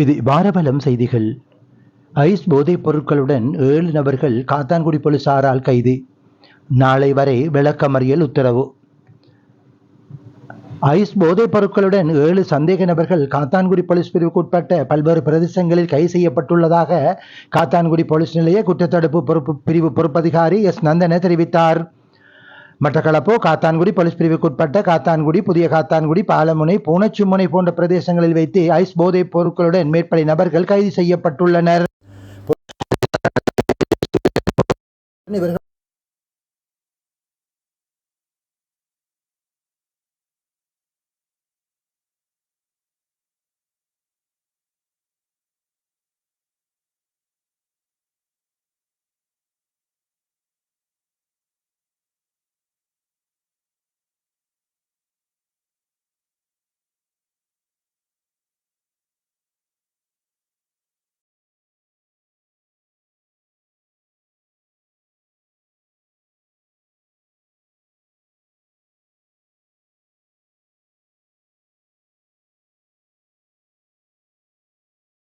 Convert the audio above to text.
இது வாரபலம் செய்திகள். ஐஸ் போதைப் பொருட்களுடன் ஏழு நபர்கள் காத்தான்குடி போலீசாரால் கைது. நாளை வரை விளக்கமறியல் உத்தரவு. ஐஸ் போதைப் பொருட்களுடன் ஏழு சந்தேக நபர்கள் காத்தான்குடி போலீஸ் பிரிவுக்கு உட்பட்ட பல்வேறு பிரதேசங்களில் கைது செய்யப்பட்டுள்ளதாக காத்தான்குடி போலீஸ் நிலைய குற்றத்தடுப்பு பொறுப்பு பிரிவு பொறுப்பதிகாரி எஸ் நந்தன தெரிவித்தார். மட்டக்களப்பு காத்தான்குடி போலீஸ் பிரிவுக்கு உட்பட்ட காத்தான்குடி புதிய காத்தான்குடி பாலமுனை பூனச்சுமுனை போன்ற பிரதேசங்களில் வைத்து ஐஸ் போதைப் பொருட்களுடன் மேற்படி நபர்கள் கைது செய்யப்பட்டுள்ளனர். இவர்கள்